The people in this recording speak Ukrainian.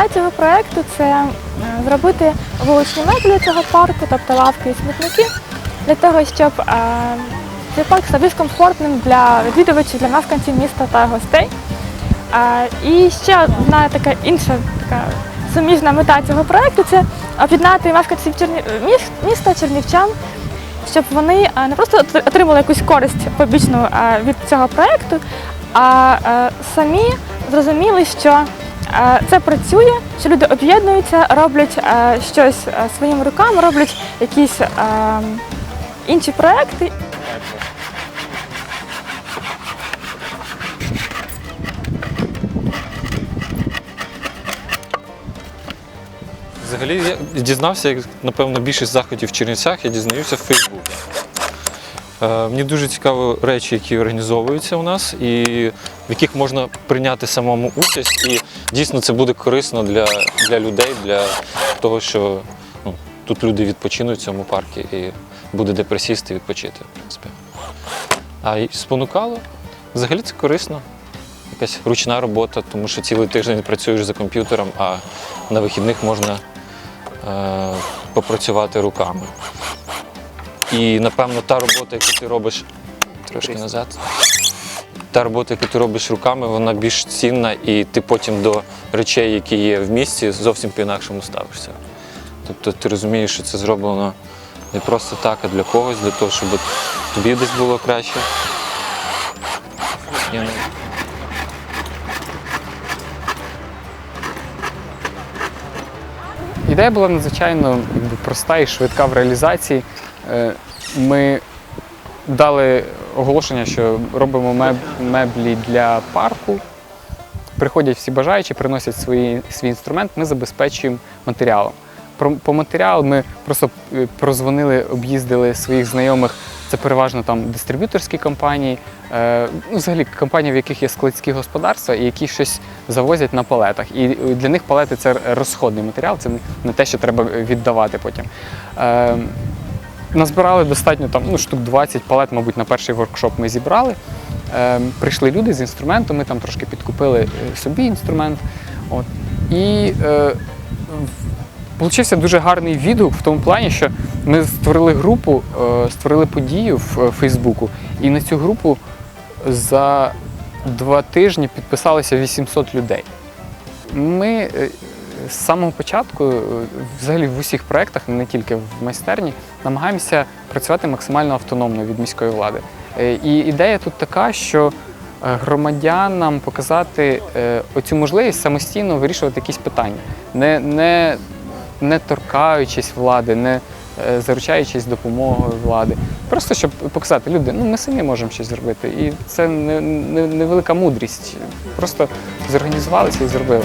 Мета цього проєкту це зробити вуличні меблі цього парку, тобто лавки і смітники, для того, щоб цей парк став більш комфортним для відвідувачів, для мешканців міста та гостей. І ще одна така інша така суміжна мета цього проєкту це об'єднати мешканців міста чернівчан, щоб вони не просто отримали якусь користь побічну від цього проєкту, а самі зрозуміли, що це працює, що люди об'єднуються, роблять е, щось е, своїми руками, роблять якісь е, інші проекти. Взагалі я дізнався, як напевно більшість заходів в Чернівцях я дізнаюся в Фейсбуці. Е, Мені дуже цікаво речі, які організовуються у нас, і в яких можна прийняти самому участь. І дійсно це буде корисно для, для людей, для того, що ну, тут люди відпочинуть в цьому парку і буде де присісти відпочити. В принципі. А й спонукало, взагалі це корисно. Якась ручна робота, тому що цілий тиждень працюєш за комп'ютером, а на вихідних можна е, попрацювати руками. І напевно та робота, яку ти робиш трошки назад. Та робота, яку ти робиш руками, вона більш цінна, і ти потім до речей, які є в місті, зовсім по-інакшому ставишся. Тобто ти розумієш, що це зроблено не просто так, а для когось, для того, щоб тобі десь було краще. Я не- Ідея була надзвичайно проста і швидка в реалізації. Е, Ми дали оголошення, що робимо меблі для парку. Приходять всі бажаючі, приносять свої, свій інструмент, ми забезпечуємо матеріалом. Про, по матеріал ми просто е, прозвонили, об'їздили своїх знайомих. Це переважно там дистриб'юторські компанії, е, ну, взагалі компанії, в яких є складські господарства і які щось завозять на палетах. І е, для них палети це розходний матеріал, це не те, що треба віддавати потім. Е, Назбирали достатньо там, ну, штук 20 палет, мабуть, на перший воркшоп ми зібрали. Е, прийшли люди з інструментом, ми там трошки підкупили е, собі інструмент. От. І е, дуже гарний відгук в тому плані, що ми створили групу, е, створили подію в е, Фейсбуку, і на цю групу за два тижні підписалося 800 людей. Ми з самого початку, взагалі в усіх проєктах, не тільки в майстерні, намагаємося працювати максимально автономно від міської влади. Е, І ідея тут така, що е, громадянам показати е, оцю можливість самостійно вирішувати якісь питання, не, не, не торкаючись влади, не заручаючись допомогою влади. Просто щоб показати люди, ну ми самі можемо щось зробити. І це не- не- мудрість. Просто зорганізувалися і зробили.